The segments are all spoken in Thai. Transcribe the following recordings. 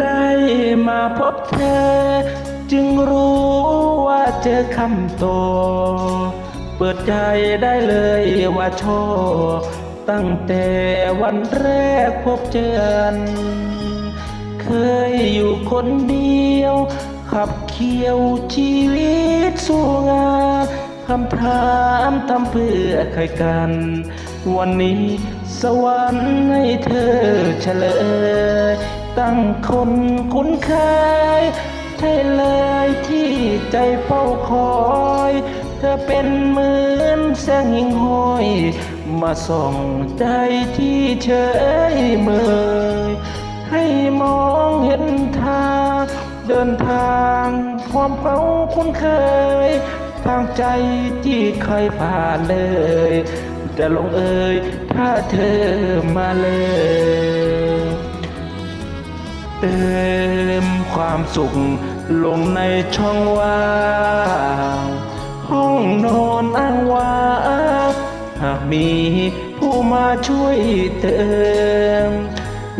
ได้มาพบเธอ จึงรู้ว่าเจอคำโต เปิดใจได้เลยว่าชอบตั้งแต่วันแรกพบเจอนเคยอยู่คนเดียว ขับเคี่ยวชีวิตสู้งานคำถามทำเพื่อใครกัน วันนี้สวรรค์ให้เธอเฉลย ตั้งคนคุ้นเคยใช่เลยที่ใจเฝ้าคอย เธอเป็นเหมือนแสงหิ่งห้อย มาส่องใจที่เฉยเมยให้มองเห็นทางเดินทางความเขาคุ้นเคย ทางใจที่เคยผ่านเลย จะลงเอ่ยถ้าเธอมาเลย เติมความสุขลงในช่องว่างห้องนอนอ้างว่างหากมีผู้มาช่วยเติม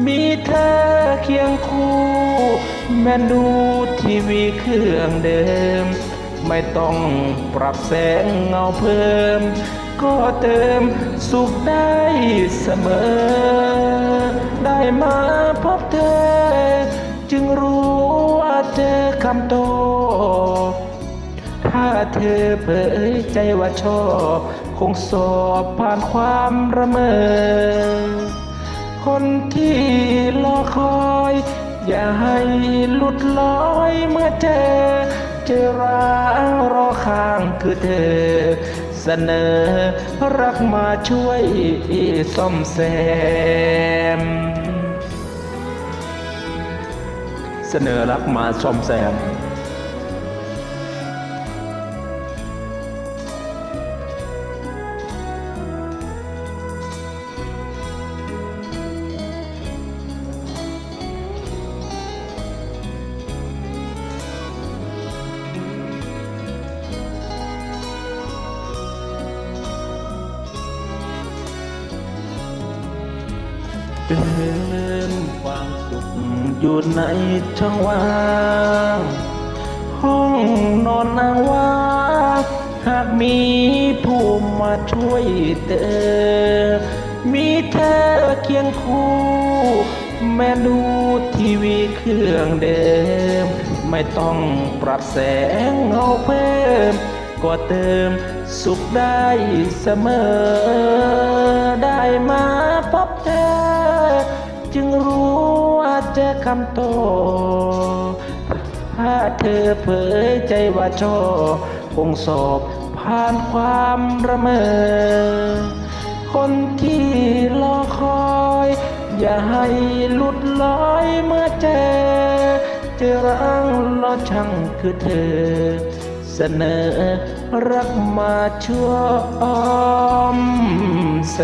มีเธอเคียงคู่ แม่ดูทีวีเครื่องเดิม ไม่ต้องปรับแสงเงาเพิ่ม ก็เติมสุขได้เสมอ มาพบเธอ จึงรู้ว่าเจอคำโต ถ้าเธอเผยใจว่าชอบ คงสอบผ่านความระเมอ คนที่รอคอย อย่าให้หลุดลอยเมื่อเจอ เจอรักรอข้างคือเธอเสนอรักมาช่วยซ่อมแซม เสนอรักมาซ่อมแซม เติมความสุขอยู่ในช่องว่างห้องนอนนางว่างหากมีผู้มาช่วยเติมมีเธอเคียงคู่ แม่ดูทีวีเครื่องเดิม ไม่ต้องปรับแสงเอาเพิ่ม ก็เติม สุขได้เสมอ ได้มาพบเธอ จึงรู้ว่าเจอคำโต ถ้าเธอเผยใจว่าชอบคงสอบผ่านความระเมอ คนที่รอคอย อย่าให้หลุดลอยเมื่อเจอ เจอรังรอช่างคือเธอ เสนอรักมาชั่วอ้อมแซ